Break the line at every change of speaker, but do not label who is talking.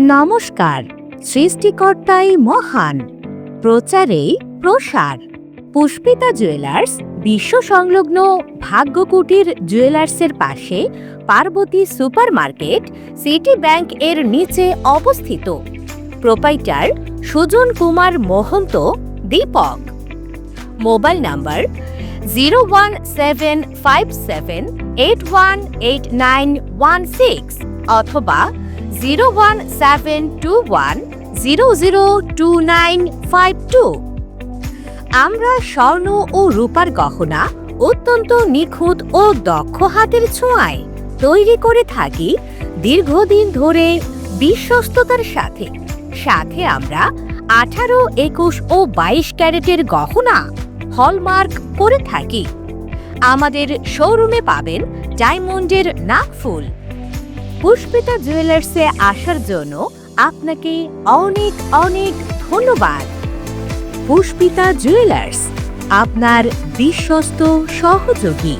নমস্কার, সৃষ্টিকর্তাই মহান প্রচারে প্রসার, পুষ্পিতা জুয়েলার্স, বিশ্ব সংলগ্ন ভাগ্যকুটির জুয়েলার্সের পাশে পার্বতী সুপারমার্কেট, সিটি ব্যাংক এর নিচে অবস্থিত। Proprietor Sujan Kumar Mahanta, Dipak. Mobile number zero one seven five seven eight one eight nine one six অথবা zero one seven two one zero zero two nine five two আমরা স্বর্ণ ও রূপার গহনা অত্যন্ত নিখুঁত ও দক্ষ হাতের ছোঁয়ায় তৈরি করে থাকি দীর্ঘদিন ধরে বিশ্বস্ততার সাথে। সাথে আমরা আঠারো, একুশ ও বাইশ ক্যারেটের গহনা হলমার্ক করে থাকি। আমাদের শোরুমে পাবেন ডায়মন্ডের নাকফুল পুষ্পিতা জুয়েলার্সে আসার জন্য আপনাকে অনেক অনেক ধন্যবাদ। পুষ্পিতা জুয়েলার্স আপনার বিশ্বস্ত সহযোগী।